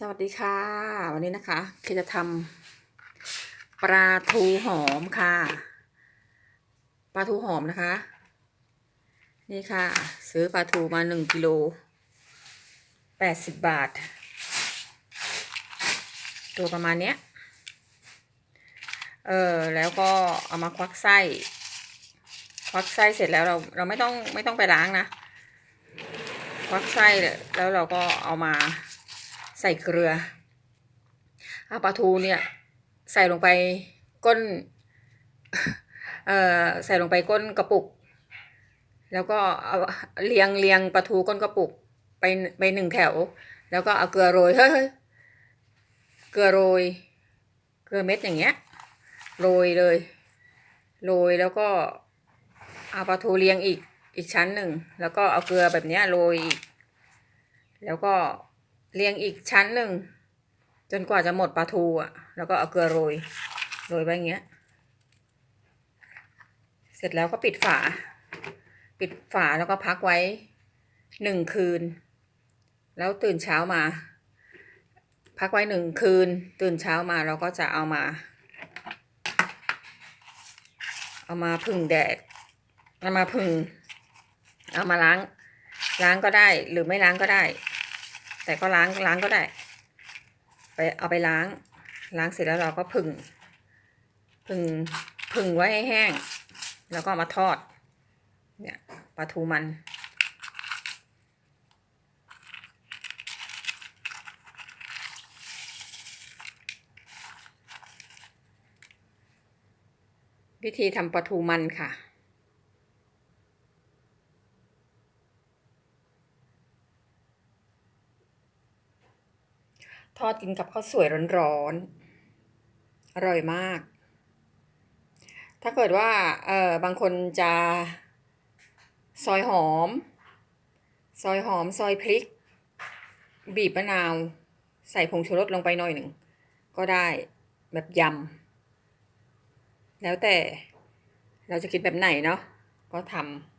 สวัสดีค่ะ วันนี้นะคะเคจะทำปลาทูหอมค่ะปลาทูหอมนะคะ นี่ค่ะ ซื้อปลาทูมาหนึ่งกิโลแปดสิบบาท ตัวประมาณเนี้ยเออแล้วก็เอามาควักไส้ ควักไส้เสร็จแล้วเราเราไม่ต้องไม่ต้องไปล้างนะ ควักไส้แล้วเราก็เอามา ส่เกลือเอาปลาทูเนี่ย ใส่ลงไปก้นเอ่อใส่ลงไปก้นกระปุก แล้วก็เอาเรียงเรียงปลาทูก้นกระปุกไปไปหนึ่งแถว แล้วก็เอาเกลือโรยเฮ้ยเฮ้ยเกลือโรย เกลือเม็ดอย่างเงี้ยโรยเลยโรยแล้วก็เอาปลาทูเรียงอีกอีกชั้นหนึ่ง แล้วก็เอาเกลือแบบเนี้ยโรยอีก แล้วก็ เรียงอีกชั้นหนึ่ง จนกว่าจะหมดปลาทูอะ แล้วก็เอาเกลือโรย โรยไปอย่างเงี้ย เสร็จแล้วก็ปิดฝา ปิดฝาแล้วก็พักไว้หนึ่งคืน แล้วตื่นเช้ามา พักไว้หนึ่งคืน ตื่นเช้ามาเราก็จะเอามา เอามาพึ่งแดด เอามาพึ่ง เอามาล้าง ล้างก็ได้หรือไม่ล้างก็ได้ แต่ก็ล้างล้างก็ได้ ไปเอาไปล้าง ล้างเสร็จแล้วเราก็ผึ่งผึ่งผึ่งไว้ให้แห้ง แล้วก็มาทอด เนี่ยปลาทูมันวิธีทำปลาทูมันค่ะ ทอดกินกับข้าวสวยร้อนๆ อร่อยมาก ถ้าเกิดว่าเออบางคนจะซอยหอม ซอยหอม ซอยพริก บีบมะนาว ใส่ผงชูรสลงไปหน่อยหนึ่ง ก็ได้แบบยำ แล้วแต่เราจะกินแบบไหนเนาะก็ทำ